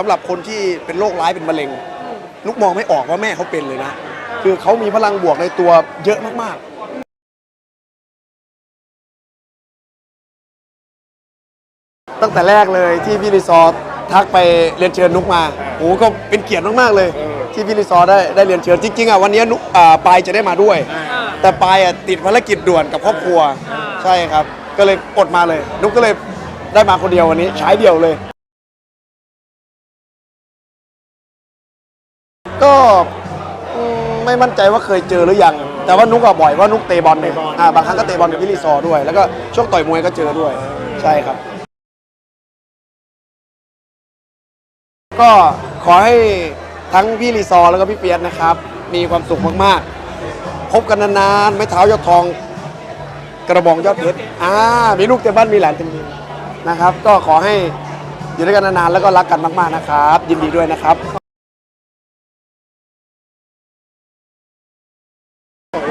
สำหรับคนที่เป็นโรคร้ายเป็นมะเร็งนุกมองไม่ออกว่าแม่เขาเป็นเลยนะ คือเขามีพลังบวกในตัวเยอะมากๆตั้งแต่แรกเลยที่พี่รีซอร์ทักไปเรียนเชิญนุกมาโอ้ก็เป็นเกียรติมากๆเลย ที่พี่รีซอร์ได้ได้เรียนเชิญจริงๆอะวันนี้นุกอ่าปายจะได้มาด้วย แต่ปายอะติดภารกิจด่วนกับครอบครัว ใช่ครับ ก็เลยอดมาเลย นุกก็เลยได้มาคนเดียววันนี้ใช้เดียวเลย ก็อืมไม่มั่นใจว่าเคยเจอหรือยัง แต่ว่านุกอะบ่อยว่านุกเตะบอลเนี่ยอ่าบางครั้งก็เตะบอลกับพี่ลีซอร์ด้วย แล้วก็ช่วงต่อยมวยก็เจอด้วย ใช่ครับ ก็ขอให้ทั้งพี่ลีซอร์แล้วก็พี่เปียสนะครับ มีความสุขมากๆ พบกันนานๆ ไม่เท้ายอดทอง กระบองยอดเพชรอ่า มีลูกเต็มบ้านมีหลานเต็มเมืองนะครับ ก็ขอให้อยู่ด้วยกันนานๆ แล้วก็รักกันมากๆนะครับ ยินดีด้วยนะครับ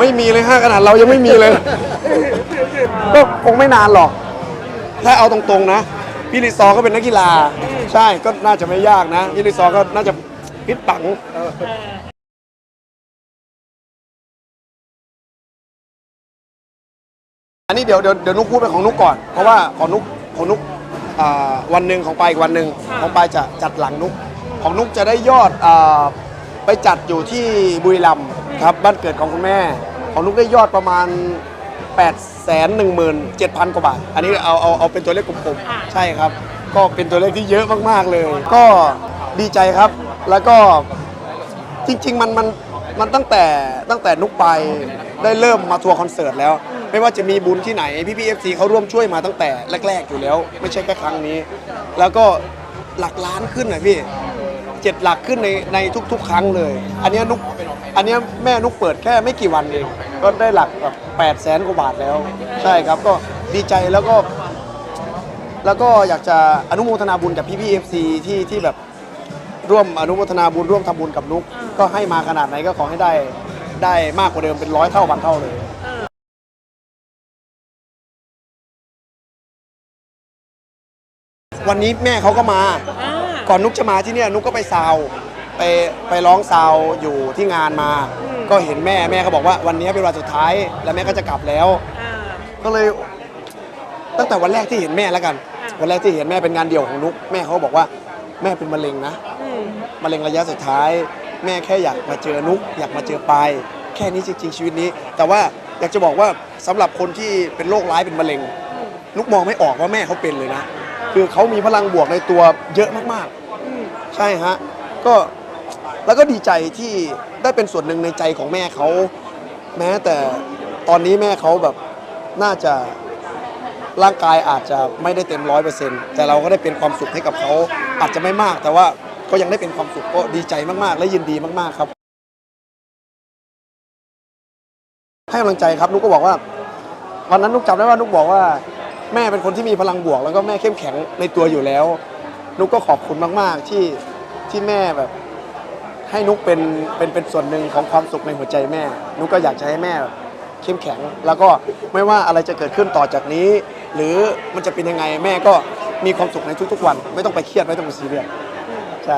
ไม่มีเลยฮะขนาดเรายังไม่มีเลย ก็คงไม่นานหรอก ถ้าเอาตรงๆนะ พี่ลิซอร์ก็เป็นนักกีฬา ใช่ก็น่าจะไม่ยากนะ พี่ลิซอร์ก็น่าจะพิษปังอันนี้เดี๋ยวเดี๋ยวเดี๋ยวนุกพูดไปของนุกก่อน เพราะว่าของนุกของนุกอ่าวันหนึ่งของปายอีกวันหนึ่งของปายจะจัดหลังนุก ของนุกจะได้ยอดอาไปจัดอยู่ที่บุรีรัมย์ครับบ้านเกิดของคุณแม่ ของนุกได้ยอดประมาณ 8 1 7 0 0 0 กว่าบาท อันนี้เอาเอาเอาเป็นตัวเลขกลมๆ ใช่ครับ ก็เป็นตัวเลขที่เยอะมากๆเลย ก็ดีใจครับ แล้วก็จริง ๆ มันมันมันตั้งแต่ตั้งแต่นุกไปได้เริ่มมาทัวร์คอนเสิร์ตแล้ว ไม่ว่าจะมีบุญที่ไหนพี่พี่เอฟซีเขาร่วมช่วยมาตั้งแต่แรก ๆ อยู่แล้ว ไม่ใช่แค่ครั้งนี้ แล้วก็หลักล้านขึ้นนะพี่ เจ็ดหลักขึ้นในในทุก ๆ ครั้งเลย อันเนี้ยนุกอันเนี้ยแม่นุกเปิดแค่ไม่กี่วันเองก็ได้หลักแบบแปดแสนกว่าบาทแล้ว ใช่ครับก็ดีใจแล้วก็ แล้วก็อยากจะอนุโมทนาบุญกับพี่พี่เอฟซีที่ที่แบบร่วมอนุโมทนาบุญร่วมทำบุญกับนุกก็ให้มาขนาดไหนก็ขอให้ได้ได้มากกว่าเดิมเป็นร้อยเท่าพันเท่าเลยวันนี้แม่เขาก็มา ก่อนนุกจะมาที่เนี่ยนุกก็ไปซาวไปไปร้องซาวอยู่ที่งานมา ก็เห็นแม่แม่ก็บอกว่าวันนี้เป็นวันสุดท้าย แล้วแม่ก็จะกลับแล้วก็เลยตั้งแต่วันแรกที่เห็นแม่แล้วกันวันแรกที่เห็นแม่เป็นงานเดี่ยวของนุกแม่เขาบอกว่าแม่เป็นมะเร็งนะมะเร็งระยะสุดท้าย แม่แค่อยากมาเจอนุกอยากมาเจอปายแค่นี้จริงๆชีวิตนี้ แต่ว่าอยากจะบอกว่าสำหรับคนที่เป็นโรคร้ายเป็นมะเร็งนุกมองไม่ออกว่าแม่เขาเป็นเลยนะ คือเขามีพลังบวกในตัวเยอะมากๆ ใช่ฮะก็แล้วก็ดีใจที่ได้เป็นส่วนหนึ่งในใจของแม่เขา แม้แต่ตอนนี้แม่เขาแบบน่าจะร่างกายอาจจะไม่ได้เต็มร้อยเปอร์เซ็นต์แต่เราก็ได้เป็นความสุขให้กับเขาอาจจะไม่มาก แต่ว่าก็ยังได้เป็นความสุขก็ดีใจมากๆ และยินดีมากๆครับ ให้กำลังใจครับนุกก็บอกว่าวันนั้นนุกจำได้ว่านุกบอกว่า แม่เป็นคนที่มีพลังบวก แล้วก็แม่เข้มแข็งในตัวอยู่แล้ว นุกก็ขอบคุณมากๆที่ที่แม่แบบให้นุกเป็นเป็นเป็นส่วนหนึ่งของความสุขในหัวใจแม่ นุกก็อยากจะให้แม่เข้มแข็ง แล้วก็ไม่ว่าอะไรจะเกิดขึ้นต่อจากนี้ หรือมันจะเป็นยังไงแม่ก็มีความสุขในทุกๆวัน ไม่ต้องไปเครียดไม่ต้องไปซีเรียสใช่